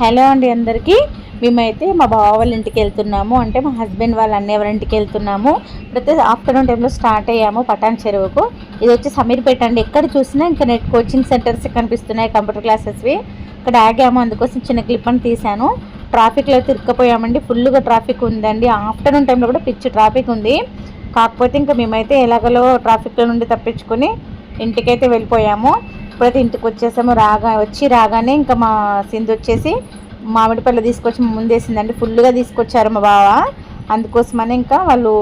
Hello అండి అందరికీ. మేమైతే మా బావ వాళ్ళ ఇంటికి వెళ్తున్నాము. అంటే మా హస్బెండ్ వాళ్ళ అన్నయ్య వాళ్ళ ఇంటికి వెళ్తున్నాము. ప్రతి ఆఫ్టర్నూన్ టైంలో స్టార్ట్ అయ్యాము పటాన్ చెరువుకు. ఇది వచ్చి సమీర్పేట అండి. ఎక్కడ చూసినా ఇంకా నెట్ కోచింగ్ సెంటర్స్ కనిపిస్తున్నాయి కంప్యూటర్ క్లాసెస్వి. ఇక్కడ ఆగాము అందుకోసం చిన్న క్లిప్ అని తీశాను. ట్రాఫిక్లో అయితే ఫుల్గా ట్రాఫిక్ ఉందండి. ఆఫ్టర్నూన్ టైంలో కూడా పిచ్చి ట్రాఫిక్ ఉంది. కాకపోతే ఇంకా మేమైతే ఎలాగలో ట్రాఫిక్లో నుండి తప్పించుకొని ఇంటికైతే వెళ్ళిపోయాము. ఇప్పుడైతే ఇంటికి వచ్చేసాము. రాగా వచ్చి రాగానే ఇంకా మా సింధు వచ్చేసి మామిడి పళ్ళు తీసుకొచ్చి ముందేసిందండి ఫుల్గా తీసుకొచ్చారు మా బావ. అందుకోసమని ఇంకా వాళ్ళు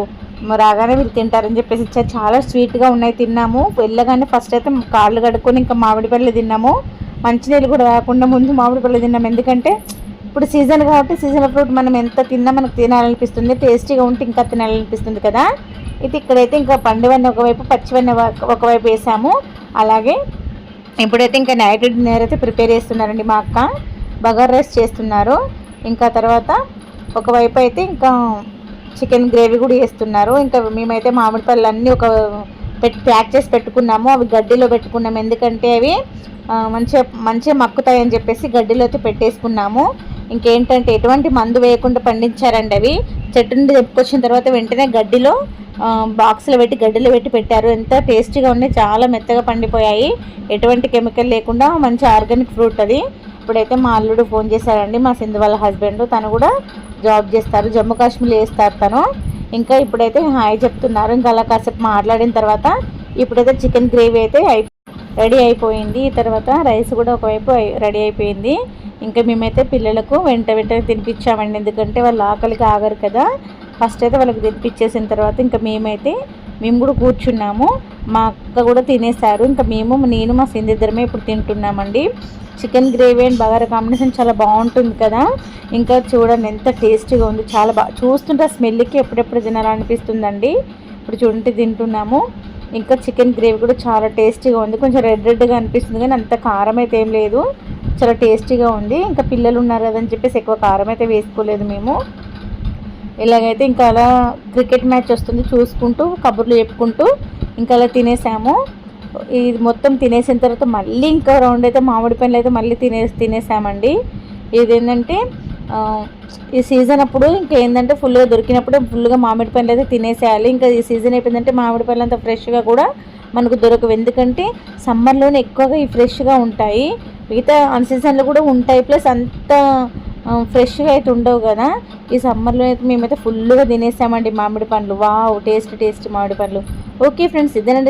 రాగానే వీళ్ళు తింటారని చెప్పేసి ఇచ్చారు. చాలా స్వీట్గా ఉన్నాయి తిన్నాము. వెళ్ళగానే ఫస్ట్ అయితే కాళ్ళు కడుక్కొని ఇంకా మామిడి పళ్ళు తిన్నాము. మంచినీళ్ళు కూడా రాకుండా ముందు మామిడి పళ్ళు తిన్నాము. ఎందుకంటే ఇప్పుడు సీజన్ కాబట్టి సీజన్ ఫ్రూట్ మనం ఎంత తిన్నా మనకు తినాలనిపిస్తుంది. టేస్టీగా ఉంటే ఇంకా తినాలనిపిస్తుంది కదా. ఇది ఇక్కడైతే ఇంకా పండువన్నీ ఒకవైపు పచ్చివన్నీ ఒకవైపు వేసాము. అలాగే ఇప్పుడైతే ఇంకా నైట్ డిన్నర్ అయితే ప్రిపేర్ చేస్తున్నారండి మా అక్క. బగార్ రైస్ చేస్తున్నారు. ఇంకా తర్వాత ఒకవైపు అయితే ఇంకా చికెన్ గ్రేవీ కూడా చేస్తున్నారు. ఇంకా మేమైతే మామిడి పళ్ళు అన్నీ ఒక పెట్టి ప్యాక్ చేసి పెట్టుకున్నాము. అవి గడ్డిలో పెట్టుకున్నాము. ఎందుకంటే అవి మంచిగా మంచిగా మక్కుతాయి అని చెప్పేసి గడ్డిలో అయితే పెట్టేసుకున్నాము. ఇంకేంటంటే ఎటువంటి మందు వేయకుండా పండించారండి అవి. చెట్టు నుండి తెప్పుకొచ్చిన తర్వాత వెంటనే గడ్డిలో బాక్సులు పెట్టి గడ్డలు పెట్టి పెట్టారు. ఎంత టేస్టీగా ఉన్నాయి. చాలా మెత్తగా పండిపోయాయి. ఎటువంటి కెమికల్ లేకుండా మంచి ఆర్గానిక్ ఫ్రూట్ అది. ఇప్పుడైతే మా అల్లుడు ఫోన్ చేశారండి. మా సింధు వాళ్ళ హస్బెండ్ తను కూడా జాబ్ చేస్తారు. జమ్మూ కాశ్మీర్ వేస్తారు తను. ఇంకా ఇప్పుడైతే హాయ్ చెప్తున్నారు. ఇంకా అలా కాసేపు మాట్లాడిన తర్వాత ఇప్పుడైతే చికెన్ గ్రేవీ అయితే రెడీ అయిపోయింది. తర్వాత రైస్ కూడా ఒకవైపు రెడీ అయిపోయింది. ఇంకా మేమైతే పిల్లలకు వెంట వెంటనే తినిపించామండి. ఎందుకంటే వాళ్ళు ఆకలికి ఆగరు కదా. ఫస్ట్ అయితే వాళ్ళకి తెప్పించేసిన తర్వాత ఇంకా మేమైతే మేము కూడా కూర్చున్నాము. మా అక్క కూడా తినేసారు ఇంకా మేము నేను మా సింధిద్దరమే ఇప్పుడు తింటున్నామండి. Chicken gravy and bagara combination చాలా బాగుంటుంది కదా. ఇంకా చూడండి ఎంత టేస్టీగా ఉంది. చాలా బాగా చూస్తుంటే స్మెల్కి ఎప్పుడెప్పుడు తినాలనిపిస్తుందండి. ఇప్పుడు చూడండి తింటున్నాము. ఇంకా చికెన్ గ్రేవీ కూడా చాలా టేస్టీగా ఉంది. కొంచెం రెడ్ రెడ్గా అనిపిస్తుంది కానీ అంత కారం అయితే ఏం లేదు. చాలా టేస్టీగా ఉంది. ఇంకా పిల్లలు ఉన్నారు కదని చెప్పేసి ఎక్కువ కారం అయితే వేసుకోలేదు మేము. ఇలాగైతే ఇంకా అలా క్రికెట్ మ్యాచ్ వస్తుంది చూసుకుంటూ కబుర్లు చెప్పుకుంటూ ఇంకా అలా తినేసాము. ఇది మొత్తం తినేసిన తర్వాత మళ్ళీ ఇంకా రౌండ్ అయితే మామిడి పండ్లు అయితే మళ్ళీ తినే తినేసామండి. ఇదేంటంటే ఈ సీజన్ అప్పుడు ఇంకేంటంటే ఫుల్గా దొరికినప్పుడు ఫుల్గా మామిడి పండ్లు అయితే తినేసేయాలి. ఇంకా ఈ సీజన్ అయిపోయిందంటే మామిడి పండ్లు అంత ఫ్రెష్గా కూడా మనకు దొరకవు. ఎందుకంటే సమ్మర్లోనే ఎక్కువగా ఈ ఫ్రెష్గా ఉంటాయి. మిగతా అన్ సీజన్లో కూడా ఉంటాయి. ప్లస్ అంత ఫ్రెష్గా అయితే ఉండవు కదా. ఈ సమ్మర్లో అయితే మేమైతే ఫుల్గా తినేసామండి మామిడి పండ్లు. వావ్ టేస్ట్ టేస్ట్ మామిడి పండ్లు. ఓకే ఫ్రెండ్స్ ఇదేనండి